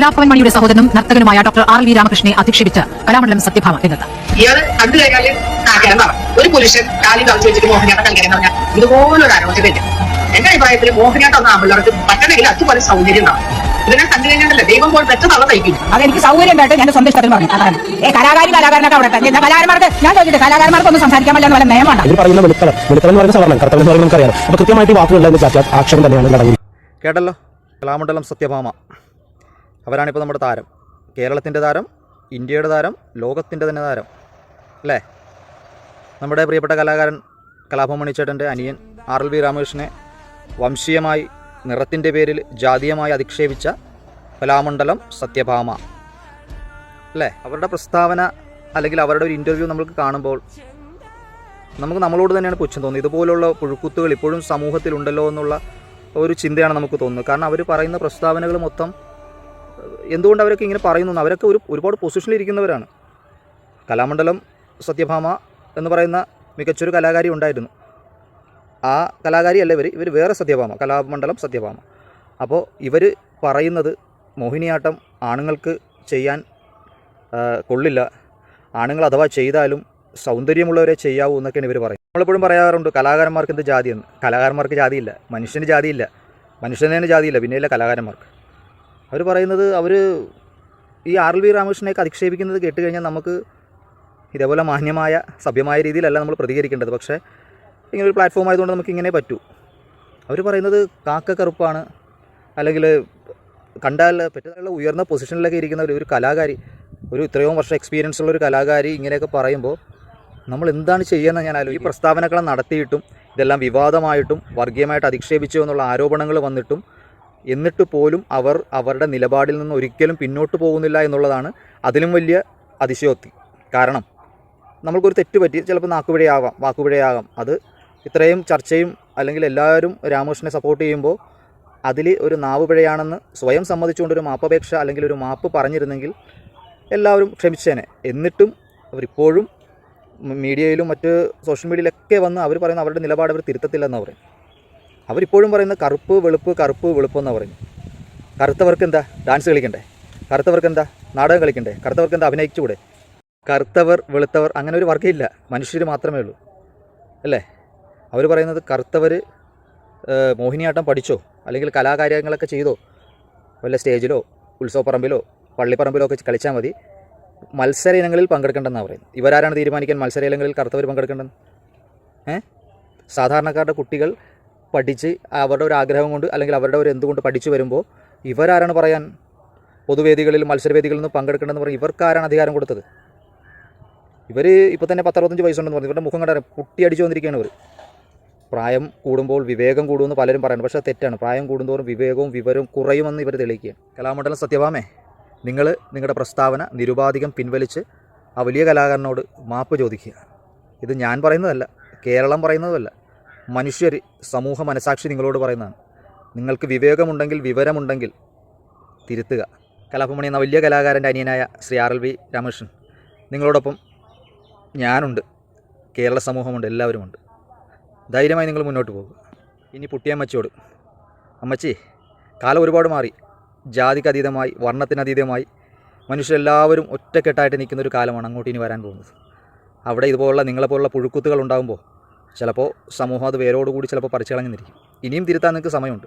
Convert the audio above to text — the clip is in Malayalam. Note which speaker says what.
Speaker 1: കലാഭവൻ മണിയുടെ സഹോദരനും നർത്തകനുമായ ഡോക്ടർ ആർ വി രാമകൃഷ്ണനെ അധിക്ഷേപിച്ച് കലാമണ്ഡലം സത്യഭാമ രംഗത്ത്
Speaker 2: ഇയാൾ കണ്ടു കഴിഞ്ഞാൽ ഒരു പുരുഷൻ കാലി കളിച്ചു വെച്ചിട്ട് മോഹിനിയാട്ടം കളിക്കണം പറഞ്ഞാൽ ഇതുപോലൊരു ആലോചനയില്ല എന്റെ അഭിപ്രായത്തിൽ മോഹിനിയാട്ടം ആമ്പിള്ളേർക്ക് പറ്റണമെങ്കിൽ അതുപോലെ ഇതിനെ കണ്ടു കഴിഞ്ഞാൽ ദൈവം
Speaker 3: സൗകര്യം ഉണ്ടായിട്ട് ഞാൻ സ്വന്തം പറഞ്ഞു. അതാണ്. ഏ കലാകാരി കലാകാരനൊക്കെ അവിടെ തന്നെ. എന്താ കലാകാരന്മാർക്ക്? ഞാൻ ചോദിച്ചിട്ട് കലാകാരന്മാർക്ക് ഒന്നും സംസാരിക്കാൻ പറ്റില്ല വല്ല നിയമമാണ്.
Speaker 4: ഇവർ പറയുന്ന വെളുത്തളം വെളുത്തളം എന്ന് പറയുന്ന സവർണം കർത്തവ്യം എന്ന് പറയുന്നത് നമുക്കറിയാം. അപ്പോൾ കൃത്യമായിട്ട് ഈ വാക്കുകളുടെ സാക്ഷാത് ആക്ഷേപം തന്നെയാണ്
Speaker 5: കേട്ടല്ലോ? കലാമണ്ഡലം സത്യഭാമ. അവരാണിപ്പോൾ നമ്മുടെ താരം. കേരളത്തിന്റെ താരം ഇന്ത്യയുടെ താരം ലോകത്തിന്റെ തന്നെ താരം. അല്ലേ? നമ്മുടെ പ്രിയപ്പെട്ട കലാകാരൻ കലാഭമണി ചേട്ടന്റെ അനിയൻ ആർ എൽ വി രാമകൃഷ്ണനെ വംശീയമായി നിറത്തിന്റെ പേരിൽ ജാതീയമായി അധിക്ഷേപിച്ച കലാമണ്ഡലം സത്യഭാമ. അല്ലേ? അവരുടെ പ്രസ്താവന അല്ലെങ്കിൽ അവരുടെ ഒരു ഇന്റർവ്യൂ നമ്മൾക്ക് കാണുമ്പോൾ നമുക്ക് നമ്മളോട് തന്നെയാണ് പുച്ഛം തോന്നുന്നത്. ഇതുപോലുള്ള പുഴുക്കുത്തുകൾ ഇപ്പോഴും സമൂഹത്തിലുണ്ടല്ലോ എന്നുള്ള ഒരു ചിന്തയാണ് നമുക്ക് തോന്നുന്നത്. കാരണം അവർ പറയുന്ന പ്രസ്താവനകൾ മൊത്തം എന്തുകൊണ്ട് അവരൊക്കെ ഇങ്ങനെ പറയുന്നു അവരൊക്കെ ഒരു ഒരുപാട് പൊസിഷനിൽ ഇരിക്കുന്നവരാണ്. കലാമണ്ഡലം സത്യഭാമ എന്ന് പറയുന്ന മികച്ചൊരു കലാകാരി ഉണ്ടായിരുന്നു. ആ കലാകാരിയല്ല ഇവർ ഇവർ വേറെ സത്യഭാമ കലാമണ്ഡലം സത്യഭാമ. അപ്പോൾ ഇവർ പറയുന്നത് മോഹിനിയാട്ടം ആണുങ്ങൾക്ക് ചെയ്യാൻ കൊള്ളില്ല. ആണുങ്ങൾ അഥവാ ചെയ്താലും സൗന്ദര്യമുള്ളവരെ ചെയ്യാവൂ എന്നൊക്കെയാണ് ഇവർ പറയുന്നത്. നമ്മളെപ്പോഴും പറയാറുണ്ട് കലാകാരന്മാർക്ക് എന്ത് ജാതിയെന്ന്. കലാകാരന്മാർക്ക് ജാതിയില്ല. മനുഷ്യന് ജാതിയില്ല. മനുഷ്യന് ജാതിയില്ല. പിന്നെയില്ല കലാകാരന്മാർക്ക്. അവർ പറയുന്നത് അവർ ഈ ആർ എൽ വി രാമകൃഷ്ണനെയൊക്കെ അധിക്ഷേപിക്കുന്നത് കേട്ട് കഴിഞ്ഞാൽ നമുക്ക് ഇതേപോലെ മാന്യമായ സഭ്യമായ രീതിയിലല്ല നമ്മൾ പ്രതികരിക്കേണ്ടത്. പക്ഷേ ഇങ്ങനെ ഒരു പ്ലാറ്റ്ഫോം ആയതുകൊണ്ട് നമുക്ക് ഇങ്ങനെ പറ്റൂ. അവർ പറയുന്നത് കാക്ക കറുപ്പാണ്. അല്ലെങ്കിൽ കണ്ടാൽ പറ്റുന്ന ഉയർന്ന പൊസിഷനിലൊക്കെ ഇരിക്കുന്ന ഒരു- കലാകാരി ഒരു ഇത്രയും വർഷം എക്സ്പീരിയൻസ് ഉള്ള ഒരു കലാകാരി ഇങ്ങനെയൊക്കെ പറയുമ്പോൾ നമ്മൾ എന്താണ് ചെയ്യുന്നത് ഞാൻ ആലോചിക്കും. ഈ പ്രസ്താവനകളെ നടത്തിയിട്ടും ഇതെല്ലാം വിവാദമായിട്ടും വർഗീയമായിട്ട് അധിക്ഷേപിച്ചു എന്നുള്ള ആരോപണങ്ങൾ വന്നിട്ടും എന്നിട്ട് പോലും അവർ അവരുടെ നിലപാടിൽ നിന്ന് ഒരിക്കലും പിന്നോട്ട് പോകുന്നില്ല എന്നുള്ളതാണ് അതിലും വലിയ അതിശയോക്തി. കാരണം നമ്മൾക്കൊരു തെറ്റ് പറ്റി ചിലപ്പോൾ നാക്കുപിഴയാകാം വാക്കുപിഴയാകാം അത് ഇത്രയും ചർച്ചയും അല്ലെങ്കിൽ എല്ലാവരും രാമകൃഷ്ണനെ സപ്പോർട്ട് ചെയ്യുമ്പോൾ അതിൽ ഒരു നാവ് പിഴയാണെന്ന് സ്വയം സമ്മതിച്ചുകൊണ്ട് ഒരു മാപ്പപേക്ഷ അല്ലെങ്കിൽ ഒരു മാപ്പ് പറഞ്ഞിരുന്നെങ്കിൽ എല്ലാവരും ക്ഷമിച്ചേനെ. എന്നിട്ടും അവരിപ്പോഴും മീഡിയയിലും മറ്റ് സോഷ്യൽ മീഡിയയിലൊക്കെ വന്ന് അവർ പറയുന്ന അവരുടെ നിലപാട് അവർ തിരുത്തത്തില്ലെന്ന് പറയും അവരിപ്പോഴും പറയുന്ന കറുപ്പ് വെളുപ്പ് കറുപ്പ് വെളുപ്പ് എന്നാണ് പറയുന്നത്. കറുത്തവർക്ക് എന്താ? ഡാൻസ് കളിക്കണ്ടേ. കറുത്തവർക്ക് എന്താ? നാടകം കളിക്കണ്ടേ. കറുത്തവർക്ക് എന്താ? അഭിനയിച്ചുകൂടെ. കറുത്തവർ വെളുത്തവർ അങ്ങനെ ഒരു വർഗമില്ല. മനുഷ്യർ മാത്രമേ ഉള്ളൂ. അല്ലേ? അവർ പറയുന്നത് കറുത്തവർ മോഹിനിയാട്ടം പഠിച്ചോ? അല്ലെങ്കിൽ കലാകാര്യങ്ങളൊക്കെ ചെയ്തോ? വല്ല സ്റ്റേജിലോ ഉത്സവപ്പറമ്പിലോ പള്ളിപ്പറമ്പിലോ ഒക്കെ കളിച്ചാൽ മതി. മത്സര ഇനങ്ങളിൽ പങ്കെടുക്കേണ്ടെന്നാണ് പറയുന്നത്. ഇവരാരാണ് തീരുമാനിക്കാൻ മത്സര ഇനങ്ങളിൽ കറുത്തവർ പങ്കെടുക്കേണ്ടത് ഏ? സാധാരണക്കാരുടെ കുട്ടികൾ പഠിച്ച് അവരുടെ ഒരു ആഗ്രഹം കൊണ്ട് അല്ലെങ്കിൽ അവരുടെ ഒരു എന്തുകൊണ്ട് പഠിച്ചു വരുമ്പോൾ ഇവരാരാണ് പറയാൻ പൊതുവേദികളിൽ മത്സരവേദികളിൽ നിന്ന് പങ്കെടുക്കേണ്ടതെന്ന് പറയും ഇവർക്കാരാണ് അധികാരം കൊടുത്തത്. ഇവർ ഇപ്പോൾ തന്നെ പത്തറുപത്തഞ്ച് വയസ്സുണ്ടെന്ന് പറഞ്ഞു. ഇവരുടെ മുഖം കണ്ടാൽ പുട്ടി അടിച്ചു വന്നിരിക്കുകയാണ് ഇവർ പ്രായം കൂടുമ്പോൾ വിവേകം കൂടുമെന്ന് പലരും പറയുന്നു പക്ഷേ തെറ്റാണ്. പ്രായം കൂടുന്തോറും വിവേകവും വിവരവും കുറയുമെന്ന് ഇവർ തെളിയിക്കുകയാണ്. കലാമണ്ഡലം സത്യഭാമേ നിങ്ങൾ നിങ്ങളുടെ പ്രസ്താവന നിരുപാധികം പിൻവലിച്ച് ആ വലിയ കലാകാരനോട് മാപ്പ് ചോദിക്കുക. ഇത് ഞാൻ പറയുന്നതല്ല കേരളം പറയുന്നതല്ല. മനുഷ്യർ സമൂഹ മനസാക്ഷി നിങ്ങളോട് പറയുന്നതാണ്. നിങ്ങൾക്ക് വിവേകമുണ്ടെങ്കിൽ വിവരമുണ്ടെങ്കിൽ തിരുത്തുക. കലാഭമണി എന്ന വലിയ കലാകാരന്റെ അനിയനായ Shri R L V Ramakrishnan. നിങ്ങളോടൊപ്പം ഞാനുണ്ട്. കേരള സമൂഹമുണ്ട്. എല്ലാവരുമുണ്ട്. ധൈര്യമായി നിങ്ങൾ മുന്നോട്ട് പോകുക. ഇനി പുട്ടിയമ്മച്ചിയോട്. അമ്മച്ചി കാലം ഒരുപാട് മാറി. ജാതിക്ക് അതീതമായി വർണത്തിനതീതമായി മനുഷ്യരെല്ലാവരും ഒറ്റക്കെട്ടായിട്ട് നിൽക്കുന്ന ഒരു കാലമാണ് അങ്ങോട്ട് ഇനി വരാൻ പോകുന്നത്. അവിടെ ഇതുപോലുള്ള നിങ്ങളെപ്പോലുള്ള പുഴുക്കുത്തുകൾ ഉണ്ടാകുമ്പോൾ ചിലപ്പോൾ സമൂഹം അത് വേരോടുകൂടി ചിലപ്പോൾ പറിച്ചു കളഞ്ഞിരിക്കും ഇനിയും തിരുത്താൻ നിങ്ങൾക്ക് സമയമുണ്ട്.